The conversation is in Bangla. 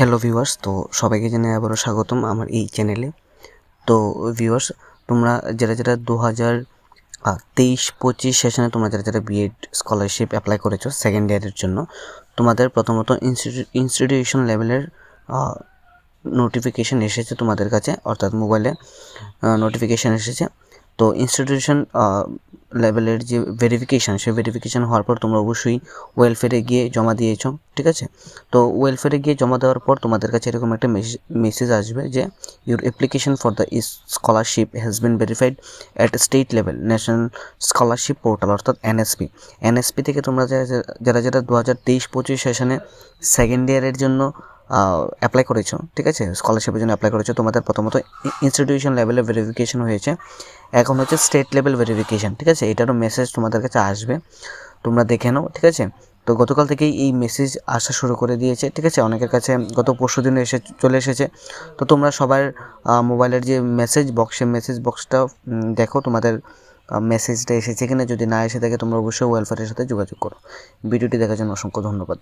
হ্যালো ভিউয়ার্স, তো সবাইকে জানাই আবারও স্বাগতম আমার এই চ্যানেলে। তো ভিউয়ার্স, তোমরা যারা যারা দু হাজার তেইশ, পঁচিশ সেশনে তোমরা যারা যারা বিএড স্কলারশিপ অ্যাপ্লাই করেছ সেকেন্ড ইয়ারের জন্য, তোমাদের প্রথমত ইনস্টিটিউশন লেভেলের নোটিফিকেশান এসেছে তোমাদের কাছে, অর্থাৎ মোবাইলে নোটিফিকেশান এসেছে। তো ইনস্টিটিউশন লেভেলের যে ভেরিফিকেশান সেই ভেরিফিকেশান হওয়ার পর তোমরা অবশ্যই ওয়েলফেয়ারে গিয়ে জমা দিয়েছ, ঠিক আছে? তো ওয়েলফেয়ারে গিয়ে জমা দেওয়ার পর তোমাদের কাছে এরকম একটা মেসেজ আসবে যে your application for the scholarship has been verified at state level national scholarship portal অর্থাৎ N S P N S P থেকে তোমরা যারা যারা দু হাজার তেইশ পঁচিশ সেশনে সেকেন্ড ইয়ারের জন্য অ্যাপ্লাই করেছ, ঠিক আছে? স্কলারশিপের জন্য অ্যাপ্লাই করেছ। তোমাদের প্রথমত ইনস্টিটিউশন লেভেলে ভেরিফিকেশন হয়েছে। এখন হচ্ছে স্টেট লেভেল ভেরিফিকেশন ঠিক আছে? এটারও মেসেজ তোমাদের কাছে আসবে। তোমরা দেখে নাও, ঠিক আছে? তো গতকাল থেকেই এই মেসেজ আসা শুরু করে দিয়েছে, ঠিক আছে? অনেকের কাছে গত পরশু দিনে এসে চলে এসেছে। তো তোমরা সবার মোবাইলের যে মেসেজ বক্সে মেসেজ বক্সটা দেখো তোমাদের মেসেজটা এসেছে কিনা। যদি না এসে থাকে, তোমরা অবশ্যই ওয়েলফেয়ারের সাথে যোগাযোগ করো। ভিডিওটি দেখার জন্য অসংখ্য ধন্যবাদ।